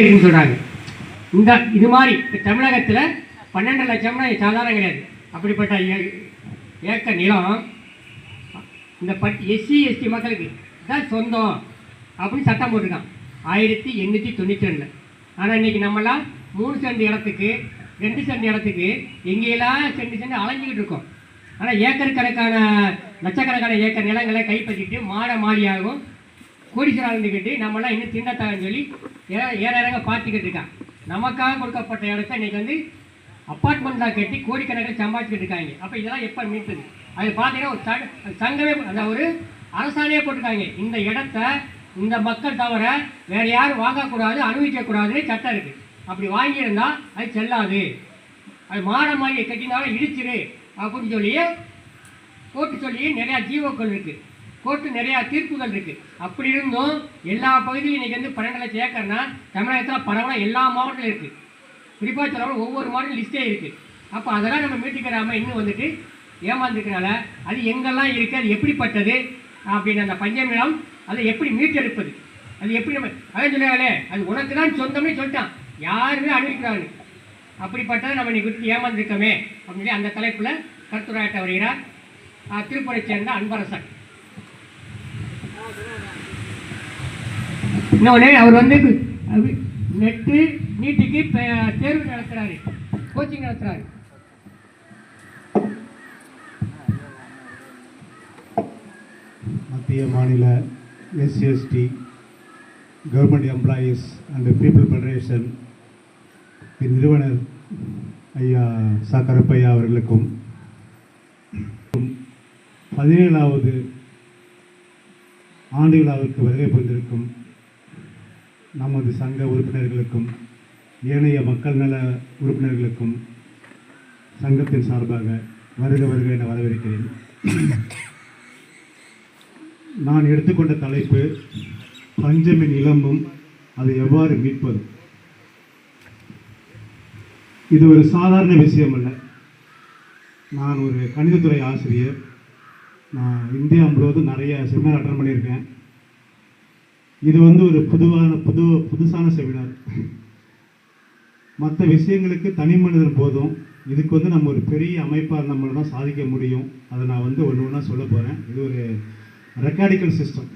இருக்குன்னு சொல்கிறாங்க இந்த இது மாதிரி இப்போ தமிழகத்தில் பன்னெண்டு லட்சம்னா சாதாரணம் கிடையாது. அப்படிப்பட்ட ஏ- ஏக்கர் நிலம் இந்த பட் எஸ்சி எஸ்டி மக்களுக்கு தான் சொந்தம் அப்படின்னு சட்டம் போட்டிருக்கான். ஆயிரத்தி எண்ணூற்றி தொண்ணூற்றி ரெண்டில். ஆனால் இன்றைக்கி நம்மளாம் மூணு சென்ட் இடத்துக்கு ரெண்டு சென்ட் இடத்துக்கு எங்கேயெல்லாம் சென்ட் சென்ட் அலைஞ்சிக்கிட்டு இருக்கோம். ஆனால் ஏக்கர் கணக்கான லட்சக்கணக்கான ஏக்கர் நிலங்களை கைப்பற்றிட்டு மாட மாடியாகவும் கோடீஸ்வரம் கேட்டு நம்மளாம் இன்னும் திண்டத்தாகன்னு சொல்லி ஏ ஏற இறங்க பார்த்துக்கிட்டு இருக்கான். நமக்காக கொடுக்கப்பட்ட இடத்த இன்றைக்கி வந்து அப்பார்ட்மெண்ட்டாக கட்டி கோடிக்கணக்கில் சம்பாதிச்சுக்கிட்டு இருக்காங்க. அப்போ இதெல்லாம் எப்போ மீட்டுது அது பார்த்தீங்கன்னா ஒரு சங்கமே அந்த ஒரு அரசாணையே போட்டிருக்காங்க. இந்த இடத்த இந்த மக்கள் தவிர வேறு யாரும் வாங்கக்கூடாது அனுபவிக்கக்கூடாதுன்னு சட்டம் இருக்குது அப்படி வாங்கியிருந்தால் அது செல்லாது. அது மாட மாதிரி கட்டினாலும் இடிச்சிரு அப்படின்னு சொல்லி போட்டு சொல்லி நிறையா ஜீவோக்கள் இருக்குது கோர்ட்டு நிறையா தீர்ப்புகள் இருக்குது அப்படி இருந்தும் எல்லா பகுதியும் இன்றைக்கி வந்து பன்னெண்டு லட்சம் ஏக்கர்னா தமிழகத்தில் பரவலாக எல்லா மாவட்டத்திலும் இருக்குது குறிப்பாக சொல்லணும் ஒவ்வொரு மாவட்டம் லிஸ்ட்டே இருக்குது அப்போ அதெல்லாம் நம்ம மீட்டுக்கிறாமல் இன்னும் வந்துட்டு ஏமாந்துருக்கனால அது எங்கெல்லாம் இருக்குது அது எப்படிப்பட்டது அப்படின்னு அந்த பஞ்சம் நிலம் அதை எப்படி மீட்டெடுப்பது? அது எப்படி நம்ம அதான் சொல்லுவாங்களே அது உனக்கு தான் சொந்தம்னு சொல்லிட்டான். யாருமே அனுபவிக்கிறாங்க அப்படிப்பட்டதை நம்ம இன்னைக்கு விட்டு ஏமாந்துருக்கோமே அப்படின்னு சொல்லி அந்த தலைப்பில் கருத்துரையாட்ட வருகிறார் திருப்பூரை சேர்ந்த அன்பரசன். இன்னொன்று அவர் வந்து நெட்டு நீட்டுக்கு தேர்வு நடத்துறாரு. கோச்சிங் நடத்துறாரு. மத்திய மாநில SC ST government employees and people federation நிறுவனர் ஐயா ச கருப்பையா அவர்களுக்கும் பதினேழாவது ஆண்டு விழாவிற்கு வருகை புரிந்திருக்கும் நமது சங்க உறுப்பினர்களுக்கும் ஏனைய மக்கள் நல உறுப்பினர்களுக்கும் சங்கத்தின் சார்பாக வருக வருக என வரவேற்கிறேன். நான் எடுத்துக்கொண்ட தலைப்பு பஞ்சமின் இளம்பும் அதை எவ்வாறு மீட்பது? இது ஒரு சாதாரண விஷயம் அல்ல. நான் ஒரு கணிதத்துறை ஆசிரியர். நான் இந்தியா முழுவதும் நிறைய செமினார் அட்டன் பண்ணியிருக்கேன். இது வந்து ஒரு புதுவான புது புதுசான செமினார். மற்ற விஷயங்களுக்கு தனி மனிதன் போதும். இதுக்கு வந்து நம்ம ஒரு பெரிய அமைப்பாக நம்மள தான் சாதிக்க முடியும். அதை நான் வந்து ஒன்று ஒன்றா சொல்ல போகிறேன் இது ஒரு ரெக்கார்டிக்கல் சிஸ்டம்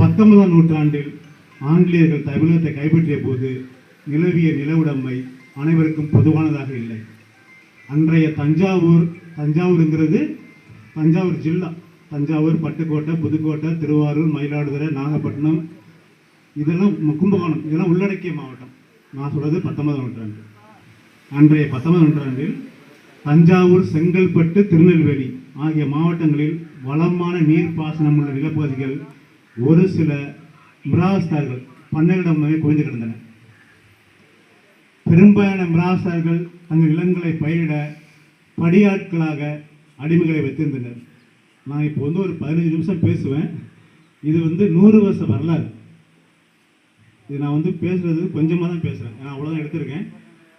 பத்தொன்பதாம் நூற்றாண்டில் ஆங்கிலேயர்கள் தமிழகத்தை கைப்பற்றிய போது நிலவிய நிலவுடைமை அனைவருக்கும் பொதுவானதாக இல்லை. அன்றைய தஞ்சாவூர் தஞ்சாவூருங்கிறது தஞ்சாவூர் ஜில்லா. தஞ்சாவூர் பட்டுக்கோட்டை புதுக்கோட்டை திருவாரூர் மயிலாடுதுறை நாகப்பட்டினம். இதெல்லாம் கும்பகோணம். இதெல்லாம் உள்ளடக்கிய மாவட்டம். நான் சொல்கிறது பத்தொன்பதாம் நூற்றாண்டு அன்றைய பத்தொன்பதாம் நூற்றாண்டில் தஞ்சாவூர் செங்கல்பட்டு திருநெல்வேலி ஆகிய மாவட்டங்களில் வளமான நீர்ப்பாசனம் உள்ள நிலப்பகுதிகள் ஒரு சில மிராஸ்தார்கள் பண்ணைகளிடமே குவிந்து கிடந்தன. பெரும்பாலான மிராஸ்தார்கள் தங்கள் நிலங்களை பயிரிட படியாட்களாக அடிமைகளை வைத்திருந்தனர். நான் இப்போ வந்து ஒரு பதினஞ்சு நிமிஷம் பேசுவேன். இது வந்து நூறு வருஷ வரலாறு. இது நான் வந்து பேசுகிறது கொஞ்சமாக தான் பேசுகிறேன் நான் அவ்வளோதான் எடுத்திருக்கேன்.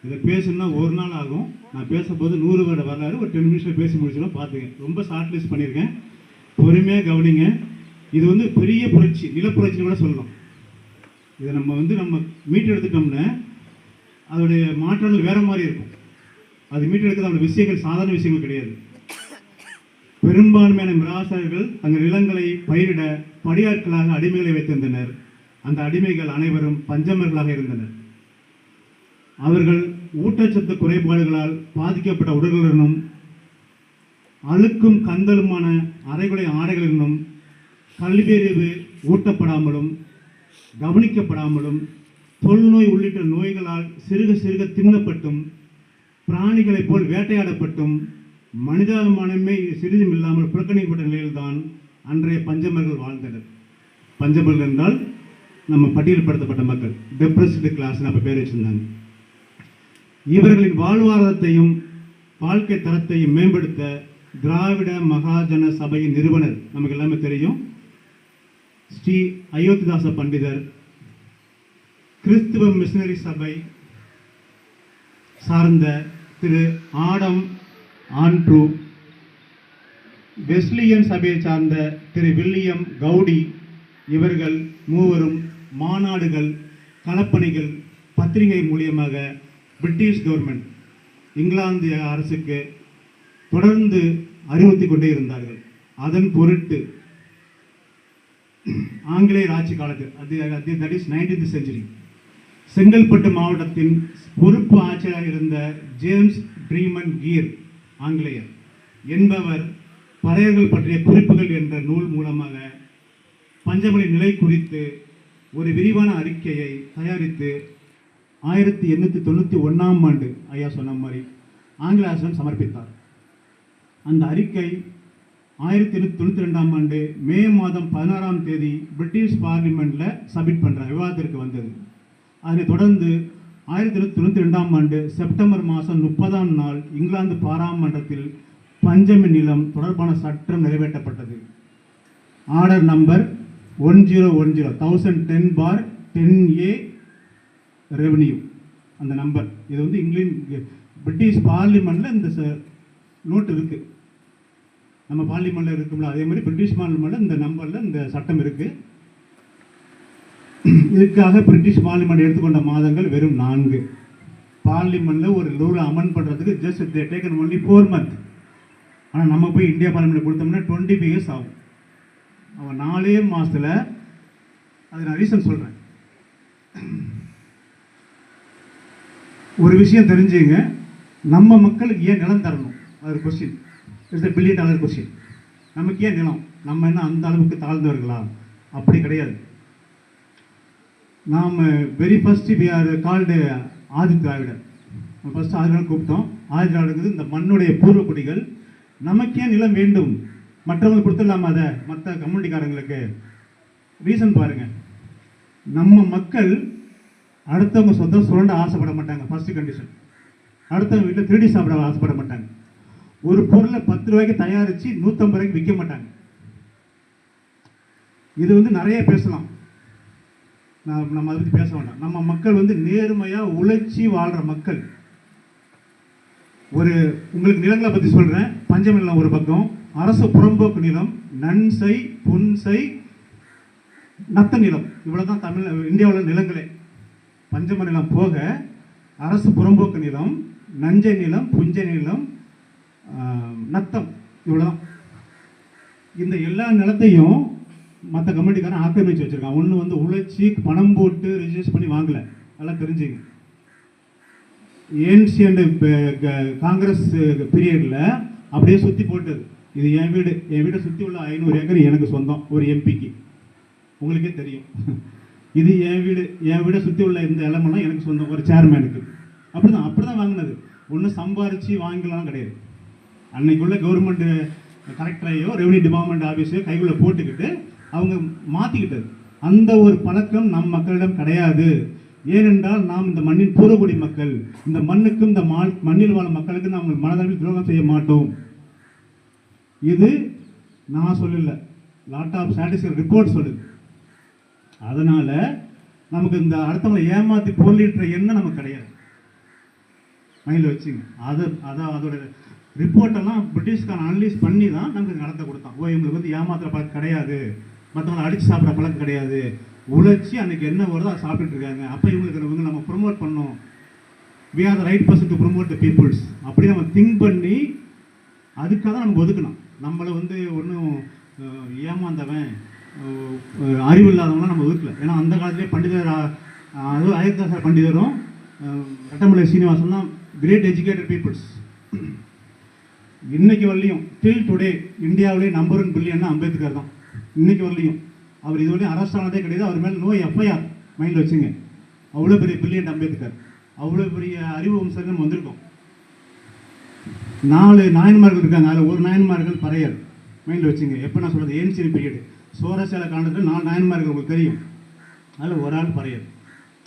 இதை பேசணும்னா ஒரு நாள் ஆகும். நான் பேசும்போது நூறு வருட வரலாறு ஒரு டென் மினிட்ஸில் பேசி முடிச்சிடும் பார்த்துங்க ரொம்ப ஷார்ட் லிஸ்ட் பண்ணியிருக்கேன். பொறுமையாக கவனிங்க. இது வந்து பெரிய புரட்சி நிலப்புரட்சின்னு கூட சொல்லணும். இதை நம்ம வந்து நம்ம மீட்டு எடுத்துட்டோம்னா அதோடைய மாற்றங்கள் வேறு மாதிரி இருக்கும். அது மீட்டு அதோட விஷயங்கள் சாதாரண விஷயங்கள் கிடையாது. பெரும்பான்மையான மிராசர்கள் தங்கள் நிலங்களை பயிரிட படியாட்களாக அடிமைகளை வைத்திருந்தனர். அந்த அடிமைகள் அனைவரும் பஞ்சமர்களாக இருந்தனர். அவர்கள் ஊட்டச்சத்து குறைபாடுகளால் பாதிக்கப்பட்ட உடல்களுடனும் அழுக்கும் கந்தலுமான அரைகுலை ஆடைகளிலும் கல்வியறிவு ஊட்டப்படாமலும் கவனிக்கப்படாமலும் தொழுநோய் உள்ளிட்ட நோய்களால் சிறுக சிறுக தின்னப்பட்டும் பிராணிகளைப் போல் வேட்டையாடப்பட்டும் மனிதாபிமானமே சிறிதும் இல்லாமல் புறக்கணிக்கப்பட்ட நிலையில்தான் அன்றைய பஞ்சமர்கள் வாழ்ந்தனர். பஞ்சமர்கள் என்றால் நம்ம பட்டியல்படுத்தப்பட்ட மக்கள். டெப்ரஸ்டு கிளாஸ் நம்ம பேர் வச்சிருந்தாங்க. இவர்களின் வாழ்வாதாரத்தையும் வாழ்க்கை தரத்தையும் மேம்படுத்த திராவிட மகாஜன சபையின் நிறுவனர் நமக்கு எல்லாமே தெரியும். ஸ்ரீ அயோத்திதாச பண்டிதர் கிறிஸ்துவ மிஷினரி சபை சார்ந்த திரு ஆடம் ஆண்ட்ரூ. வெஸ்லியன் சபையை சார்ந்த திரு வில்லியம் கவுடி இவர்கள் மூவரும் மாநாடுகள் களப்பணிகள் பத்திரிகை மூலியமாக பிரிட்டிஷ் கவர்மெண்ட் இங்கிலாந்து அரசுக்கு தொடர்ந்து அறிவுறுத்தி கொண்டே இருந்தார்கள். அதன் பொருட்டு ஆங்கிலேயர் ஆட்சி காலத்தில் அது that is nineteenth century Chengalpattu மாவட்டத்தின் பொறுப்பு ஆட்சியராக இருந்த ஜேம்ஸ் ட்ரீமன் கீர் ஆங்கிலேயர் என்பவர் பறையர்கள் பற்றிய குறிப்புகள் என்ற நூல் மூலமாக பஞ்சமொழி நிலை குறித்து ஒரு விரிவான அறிக்கையை தயாரித்து ஆயிரத்தி எண்ணூற்றி தொண்ணூற்றி ஒன்றாம் ஆண்டு ஐயா சொன்ன மாதிரி ஆங்கில அரசிடம் சமர்ப்பித்தார். அந்த அறிக்கை ஆயிரத்தி எண்ணூற்றி தொண்ணூற்றி ரெண்டாம் ஆண்டு மே மாதம் பதினாறாம் தேதி பிரிட்டிஷ் பார்லிமெண்ட்டில் சப்மிட் பண்ணுற விவாதத்திற்கு வந்தது. அதனை தொடர்ந்து ஆயிரத்தி தொள்ளாயிரத்தி தொண்ணூற்றி ரெண்டாம் ஆண்டு செப்டம்பர் மாதம் முப்பதாம் நாள் இங்கிலாந்து பாராளுமன்றத்தில் பஞ்சமி நிலம் தொடர்பான சட்டம் நிறைவேற்றப்பட்டது. Order number one zero one zero thousand ten bar ten A revenue அந்த நம்பர் இது வந்து இங்கிலாந்து பிரிட்டிஷ் பார்லிமெண்ட்டில் இந்த நோட் இருக்குது நம்ம பார்லிமெண்ட்டில் இருக்கும்ல அதே மாதிரி பிரிட்டிஷ் பார்லிமெண்ட்டில் இந்த நம்பரில் இந்த சட்டம் இருக்குது இதுக்காக பிரிட்டிஷ் பார்லிமெண்ட் எடுத்துக்கொண்ட மாதங்கள் வெறும் நான்கு. பார்லிமெண்ட்டில் ஒரு ரூலை அமெண்ட் பண்ணுறதுக்கு just they taken only four month ஆனால் நம்ம போய் இந்தியா பார்லிமெண்ட் கொடுத்தோம்னா டுவெண்ட்டி ஃபைவ் இயர்ஸ் ஆகும். அவன் நாலே மாதத்தில் அது நான் ரீசன் சொல்கிறேன் ஒரு விஷயம் தெரிஞ்சுங்க. நம்ம மக்களுக்கு ஏன் நிலம் தரணும்? அது question it's a billion dollar question நமக்கு ஏன் நிலம்? நம்ம என்ன அந்த அளவுக்கு தாழ்ந்தவர்களா? அப்படி கிடையாது. நாம் very first we are called Adi Dravidar. First Adi கூப்பிட்டோம். ஆதி திராவிடங்கிறது இந்த மண்ணுடைய பூர்வக்குடிகள் நமக்கே நிலம் வேண்டும்? மற்றவங்களுக்கு கொடுத்துடலாமா அதை? மற்ற கம்யூனிட்டிக்காரங்களுக்கு ரீசன் பாருங்க. நம்ம மக்கள் அடுத்தவங்க சொந்தம் சுரண்ட ஆசைப்பட மாட்டாங்க. ஃபஸ்ட்டு கண்டிஷன் அடுத்தவங்க வீட்டில் திருடி சாப்பிட ஆசைப்பட மாட்டாங்க. ஒரு பொருளை பத்து ரூபாய்க்கு தயாரித்து நூற்றம்பது ரூபாய்க்கு விற்க மாட்டாங்க. இது வந்து நிறைய பேசலாம். நான் நம்ம அதை பற்றி பேச வேண்டாம். நம்ம மக்கள் வந்து நேர்மையாக உழைச்சி வாழ்கிற மக்கள். ஒரு உங்களுக்கு நிலங்களை பற்றி சொல்கிறேன் பஞ்சம் நிலம் ஒரு பக்கம் அரசு புறம்போக்கு நிலம் நன்சை புன்சை நத்த நிலம். இவ்வளோ தான் தமிழ் இந்தியாவில் நிலங்களே. பஞ்சம நிலம் போக அரசு புறம்போக்கு நிலம் நஞ்சை நிலம் புஞ்சை நிலம் நத்தம். இவ்வளோதான் இந்த எல்லா நிலத்தையும் மற்ற கமிட்டிக்காரன் ஆக்கிரமிச்சு வச்சுருக்கான். ஒன்று வந்து உழைச்சி பணம் போட்டு ரிஜிஸ்டர் பண்ணி வாங்கலை. நல்லா தெரிஞ்சுங்க. ஏன்சியண்ட் காங்கிரஸ் பீரியடில் அப்படியே சுற்றி போட்டது. இது என் வீடு. என் வீட்டை சுற்றி உள்ள ஐநூறு ஏக்கர் எனக்கு சொந்தம் ஒரு எம்பிக்கு உங்களுக்கே தெரியும். இது என் வீடு. என் வீடை சுற்றி உள்ள இந்த இடமெல்லாம் எனக்கு சொந்தம் ஒரு சேர்மேனுக்கு அப்படி தான் வாங்கினது. ஒன்றும் சம்பாரித்து வாங்கலாம் கிடையாது. அன்னைக்குள்ள கவர்மெண்ட் கலெக்டரையோ ரெவன்யூ டிபார்ட்மெண்ட் ஆஃபீஸையோ கைக்குள்ளே போட்டுக்கிட்டு அவங்க மாற்றிக்கிட்டது அந்த ஒரு பழக்கம் நம் மக்களிடம் கிடையாது. ஏனென்றால் நாம் இந்த மண்ணின் பூரக்குடி மக்கள். இந்த மண்ணுக்கும் இந்த மா மண்ணில் வாழும் மக்களுக்கு நாம் மனதளவில் துரோகம் செய்ய மாட்டோம். இது நான் சொல்லல. லாட் ஆஃப் ஸ்டாட்டிஸ்டிக் ரிப்போர்ட் சொல்லுது. அதனால் நமக்கு இந்த அடுத்தவங்களை ஏமாத்தி பொருளின்ற எண்ணம் நமக்கு கிடையாது. மைண்டில் வச்சுங்க. அது அதை அதோட ரிப்போர்ட்டெல்லாம் பிரிட்டிஷ்காரன் அனலைஸ் பண்ணி தான் நமக்கு நடத்த கொடுத்தான். ஓ இவங்களுக்கு வந்து ஏமாத்துற பார்த்து கிடையாது. மற்றவங்களை அடித்து சாப்பிட்ற பழக்கம் கிடையாது. உழைச்சி அன்னைக்கு என்ன வருதோ அதை சாப்பிட்டுட்டு இருக்காங்க. அப்போ இவங்களுக்கு இவங்க நம்ம ப்ரொமோட் பண்ணோம் we are the right person to promote the peoples அப்படி நம்ம திங்க் பண்ணி அதுக்காக தான் நமக்கு ஒதுக்கணும். நம்மளை வந்து ஒன்றும் ஏமாந்தவன் அறிவு இல்லாதவங்களாம் நம்ம ஒதுக்கல. ஏன்னா அந்த காலத்திலே பண்டிதர் அதாவது அதுவும் அயோத்தாசர் பண்டிதரும் அஹ், ரட்டமலை சீனிவாசன் தான் கிரேட் எஜுகேட்டட் பீப்புள்ஸ் இன்னைக்கு வரலையும் டில் டுடே இந்தியாவிலே நம்பர் ஒன் பில்லியன்னா அம்பேத்கர் தான். இன்னைக்கு வரலையும் அவர் இதுவரையும் அரெஸ்ட் ஆனதே கிடையாது. அவர் மேலே நோய் எஃப்ஐஆர் மைண்டில் வச்சுங்க. அவ்வளோ பெரிய பில்லியன் அம்பேத்கர். அவ்வளோ பெரிய அறிவு வம்சம் நம்ம வந்திருக்கோம். நாலு நாயன்மார்கள் இருக்காங்க. அதில் ஒரு நாயன்மார்கள் பறையர். மைண்டில் வச்சுங்க. எப்போ நான் சொல்கிறது ஏன்சியன் பீரியடு சோரசேல காலத்தில் நாலு நாயன்மார்கள் உங்களுக்கு தெரியும். அதில் ஒரு ஆள் பறையர்.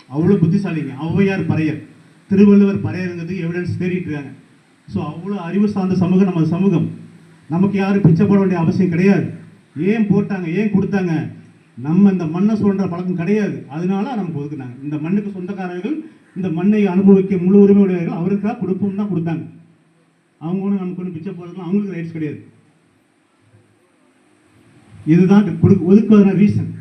அவ்வளோ புத்திசாலிங்க. ஔவையார் பறையர். திருவள்ளுவர் பறையருங்கிறதுக்கு எவிடன்ஸ் தேடிட்டு இருக்காங்க. ஸோ அவ்வளோ அறிவு சார்ந்த சமூகம் நம்ம சமூகம். நமக்கு யாரும் பிச்சை போட வேண்டிய அவசியம் கிடையாது. ஏன் போட்டாங்க ஏன் கொடுத்தாங்க? நம்ம இந்த மண்ணை சொல்கிற பழக்கம் கிடையாது. அதனால நமக்கு ஒதுக்குனாங்க. இந்த மண்ணுக்கு சொந்தக்காரர்கள் இந்த மண்ணை அனுபவிக்க முழு உரிமை உடையவர்கள் அவருக்காக கொடுப்போம் தான் கொடுத்தாங்க. அவங்க ஒன்று நமக்கு ஒன்றும் பிச்சை போடுறதுலாம் அவங்களுக்கு ரைட்ஸ் கிடையாது. இதுதான் கொடு ஒதுக்குவதான ரீசன்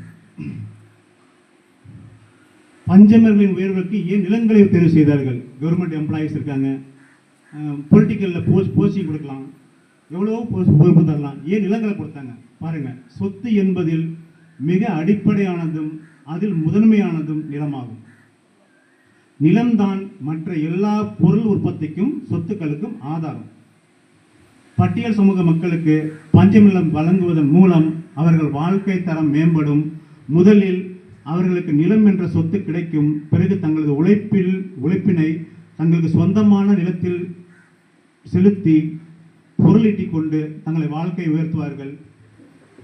பஞ்சமர்களின் உயர்வுக்கு ஏன் நிலங்களை தேர்வு செய்தார்கள்? கவர்மெண்ட் எம்ப்ளாயீஸ் இருக்காங்க. பொலிட்டிக்கலில் போஸ்ட் போஸ்டிங் கொடுக்கலாம். எவ்வளோ போஸ்ட் பொறுப்பு தரலாம். ஏன் நிலங்களை கொடுத்தாங்க? பாருங்க சொத்து என்பதில் மிக அடிப்படையானதும் அதில் முதன்மையானதும் நிலமாகும். நிலம்தான் மற்ற எல்லா பொருள் உற்பத்திக்கும் சொத்துக்களுக்கும் ஆதாரம். பட்டியல் சமூக மக்களுக்கு பஞ்சநிலம் வழங்குவதன் மூலம் அவர்கள் வாழ்க்கை தரம் மேம்படும். முதலில் அவர்களுக்கு நிலம் என்ற சொத்து கிடைக்கும். பிறகு தங்களது உழைப்பில் உழைப்பினை தங்களுக்கு சொந்தமான நிலத்தில் செலுத்தி பொருளீட்டிக் கொண்டு தங்களை வாழ்க்கை உயர்த்துவார்கள்.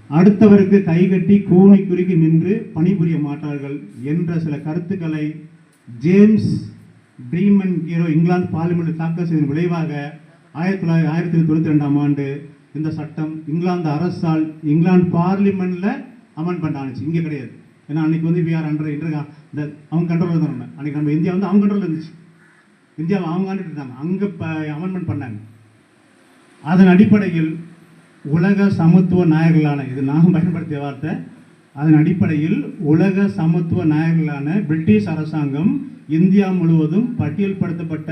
அடுத்தவருக்கு கைகட்டி கூனை குறுகி நின்று பணிபுரிய மாட்டார்கள் என்ற சில கருத்துக்களை ஜேம்ஸ் ட்ரீமன் ஹீரோ இங்கிலாந்து பார்லிமெண்ட் தாக்கல் செய்ததன் விளைவாக ஆயிரத்தி தொள்ளாயிரத்தி ஆயிரத்தி தொண்ணூற்றி ரெண்டாம் ஆண்டு இந்த சட்டம் இங்கிலாந்து அரசால் இங்கிலாந்து பார்லிமெண்ட்ல அமெண்ட்மெண்ட் ஆனிச்சு இங்கே கிடையாது. ஏன்னா அன்னைக்கு வந்து விஆர் அண்டர் இன்டர் இந்த அவங்க கண்ட்ரோலில் தான் அன்னைக்கு நம்ம இந்தியா வந்து அவங்க கண்ட்ரோலில் இருந்துச்சு. இந்தியாவை அவங்க ஆண்டுட்டு இருந்தாங்க. அங்கே அமெண்ட்மெண்ட் பண்ணாங்க. அதன் அடிப்படையில் உலக சமத்துவ நாயகர்களான இது நான் பயன்படுத்திய வார்த்தை அதன் அடிப்படையில் உலக சமத்துவ நாயகர்களான பிரிட்டிஷ் அரசாங்கம் இந்தியா முழுவதும் பட்டியல்படுத்தப்பட்ட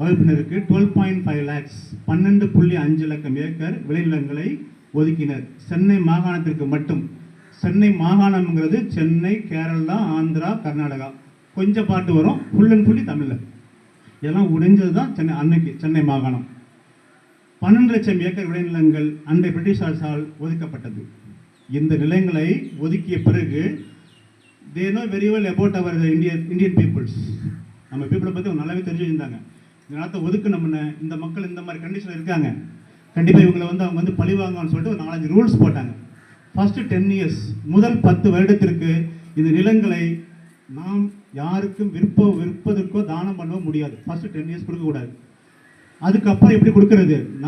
வகுப்பினருக்கு டுவெல் பாயிண்ட் ஃபைவ் லேக்ஸ் பன்னெண்டு புள்ளி அஞ்சு லட்சம் ஏக்கர் விளைநிலங்களை ஒதுக்கினர். சென்னை மாகாணத்திற்கு மட்டும். சென்னை மாகாணம்ங்கிறது சென்னை கேரளா ஆந்திரா கர்நாடகா. கொஞ்சம் பாட்டு வரும். ஃபுல் அண்ட் ஃபுல்லி தமிழில். இதெல்லாம் உடைஞ்சது தான் சென்னை அன்னைக்கு சென்னை மாகாணம். பன்னெண்டு லட்சம் ஏக்கர் விளைநிலங்கள் அன்றை பிரிட்டிஷ் அரசால் ஒதுக்கப்பட்டது. இந்த நிலங்களை ஒதுக்கிய பிறகு they know very well about our Indian Indian peoples நம்ம பீப்புளை பற்றி அவங்க நல்லாவே தெரிஞ்சு வச்சிருந்தாங்க. இந்த நிலத்தை ஒதுக்கணும்னு இந்த மக்கள் இந்த மாதிரி கண்டிஷனில் இருக்காங்க. கண்டிப்பாக இவங்களை வந்து அவங்க வந்து பழி வாங்குவாங்கன்னு சொல்லிட்டு ஒரு நாலஞ்சு ரூல்ஸ் போட்டாங்க. ஃபஸ்ட்டு டென் இயர்ஸ் முதல் பத்து வருடத்திற்கு இந்த நிலங்களை நாம் யாருக்கும் விற்ப விற்பதற்கோ தானம் பண்ணவோ முடியாது. ஃபஸ்ட்டு டென் இயர்ஸ் கொடுக்கக்கூடாது. அதுக்கப்புறம் எப்படி கொடுக்கறது?